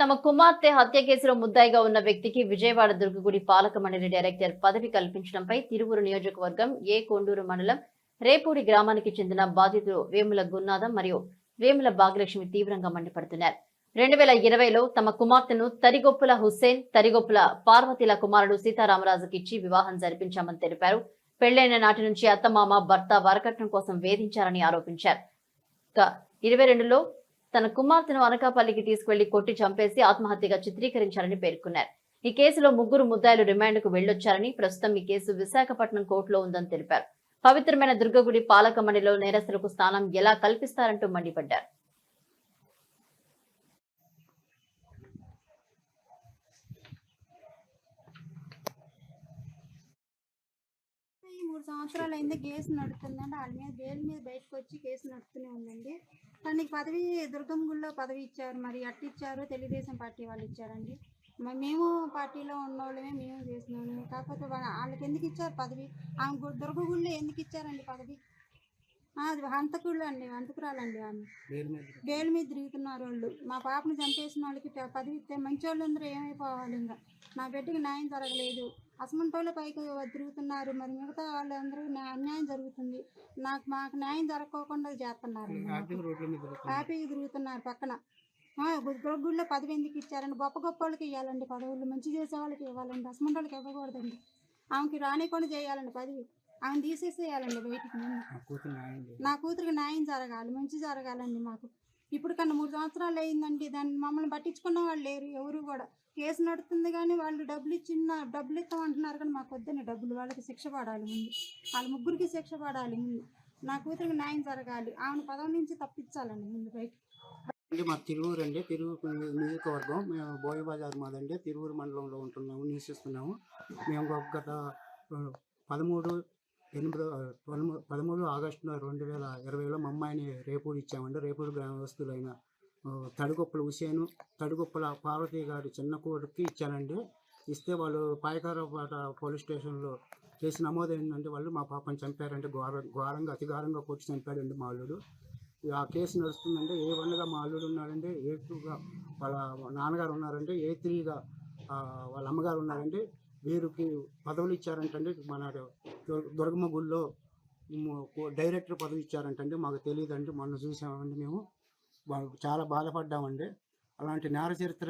తమ కుమార్తె హత్య కేసులో ముద్దాయిగా ఉన్న వ్యక్తికి విజయవాడ దుర్గగుడి పాలక మండలి డైరెక్టర్ పదవి కల్పించడంపై తిరువురు నియోజకవర్గం ఏ కొండూరు మండలం రేపూడి గ్రామానికి చెందిన బాధితులు వేముల గున్నాదం మరియు వేముల భాగ్యలక్ష్మి తీవ్రంగా మండిపడుతున్నారు. రెండు వేల ఇరవైలో తమ కుమార్తెను తరిగొప్పుల హుస్సేన్ తరిగొప్పుల పార్వతిల కుమారుడు సీతారామరాజుకి ఇచ్చి వివాహం జరిపించామని తెలిపారు. పెళ్ళైన నాటి నుంచి అత్తమామ భర్త వరకట్నం కోసం వేధించారని ఆరోపించారు. ఇరవై రెండులో తన కుమార్తెను అనకాపల్లికి తీసుకువెళ్ళి కొట్టి చంపేసి ఆత్మహత్యగా చిత్రీకరించారని పేర్కొన్నారు. ఈ కేసులో ముగ్గురు ముద్దాయిలు రిమాండ్కు వెళ్ళొచ్చారని ప్రస్తుతం ఈ కేసు విశాఖపట్నం కోర్టులో ఉందని తెలిపారు. పవిత్రమైన దుర్గగుడి పాలక మండలిలో నేరస్తులకు స్థానం ఎలా కల్పిస్తారంటూ మండిపడ్డారు ఈ మూడు సంవత్సరాలు అయింది కేసు నడుస్తుందండి వాళ్ళ మీద బెయిల్ మీద బయటకు వచ్చి కేసు నడుస్తూనే ఉందండి. కానీ పదవి దుర్గం గుడిలో పదవి ఇచ్చారు మరి అట్ట ఇచ్చారు తెలుగుదేశం పార్టీ వాళ్ళు ఇచ్చారండి. మేము పార్టీలో ఉన్నోళ్ళమే మేము చేసినాము కాకపోతే వాళ్ళ- వాళ్ళకి ఎందుకు ఇచ్చారు పదవి? ఆమె గు- దుర్గ గుడిలో ఎందుకు ఇచ్చారండి పదవి? అది హంతకుళ్ళు అండి హంతకురాలండి ఆమె. బెయిల్ మీద తిరుగుతున్నారు వాళ్ళు. మా పాపను చంపేసిన వాళ్ళకి పదవి ఇస్తే మంచి వాళ్ళందరూ ఏమైపోవాలి ఇంకా? నా బిడ్డకి న్యాయం జరగలేదు. అసమంటోళ్ళ పైకి తిరుగుతున్నారు. మరి మిగతా వాళ్ళందరూ న్యా- అన్యాయం జరుగుతుంది. నాకు మాకు న్యాయం జరగకోకుండా చేస్తున్నారు హ్యాపీగా తిరుగుతున్నారు పక్కన. ఆ, గు- గు- గుళ్ళో పదవి ఎందుకు ఇచ్చారండి గొప్ప గొప్ప వాళ్ళకి ఇవ్వాలండి పదవులు. మంచి చేసే వాళ్ళకి ఇవ్వాలండి. అసమంటి వాళ్ళకి ఇవ్వకూడదండి. ఆమెకి రానికుండా చేయాలండి పదవి. ఆమెను తీసేసేయాలండి బయటికి. నా కూతురికి న్యాయం జరగాలి. మంచి జరగాలండి మాకు. ఇప్పుడు కన్నా మూడు సంవత్సరాలు అయిందండి. దాన్ని మమ్మల్ని పట్టించుకున్న వాళ్ళు లేరు ఎవరు కూడా. కేసు నడుస్తుంది కానీ వాళ్ళు డబ్బులు ఇచ్చిన డబ్బులు ఇస్తామంటున్నారు కానీ మాకు వద్దని డబ్బులు. వాళ్ళకి శిక్ష పడాలి ముందు. వాళ్ళ ముగ్గురికి శిక్ష పడాలి ముందు. నా కూతురికి న్యాయం జరగాలి. ఆమెను పదవి నుంచి తప్పించాలండి ముందు బయట అండి మా తిరువురు అండి. తిరువురు నియోజకవర్గం. మేము బోయ బజార్ మాదండి. తిరువురు మండలంలో ఉంటున్నాము నివసిస్తున్నాము. మేము గత పదమూడు ఎనిమిది పదమూడు పదమూడు ఆగస్టు రెండు వేల ఇరవైలో మా అమ్మాయిని రేపూడి ఇచ్చామండి. రేపూడు గ్రామస్తులైన ఆ, తడిగొప్పల హుసేను తడిగొప్పల పార్వతి గారి చిన్న కోడికి ఇచ్చానండి. ఇస్తే వాళ్ళు పాయకారపాట పోలీస్ స్టేషన్లో కేసు నమోదైందంటే వాళ్ళు మా పాపని చంపారంటే ఘోర ఘోరంగా అతి ఘోరంగా కొట్టి చంపాడండి మా అల్లుడు. ఆ కేసు నడుస్తుందంటే ఏ వన్గా మా అల్లుడు ఉన్నాడంటే ఏ టూగా వాళ్ళ నాన్నగారు ఉన్నారంటే ఏ త్రీగా వాళ్ళ అమ్మగారు ఉన్నారంటే వీరికి పదవులు ఇచ్చారంటండి మన దుర్గమ్మ గుళ్ళో డైరెక్టర్ పదవి ఇచ్చారంటండి. మాకు తెలియదండి మొన్న చూసామండి మేము. చాలా బాధపడ్డామండి. అలాంటి నేర చరిత్ర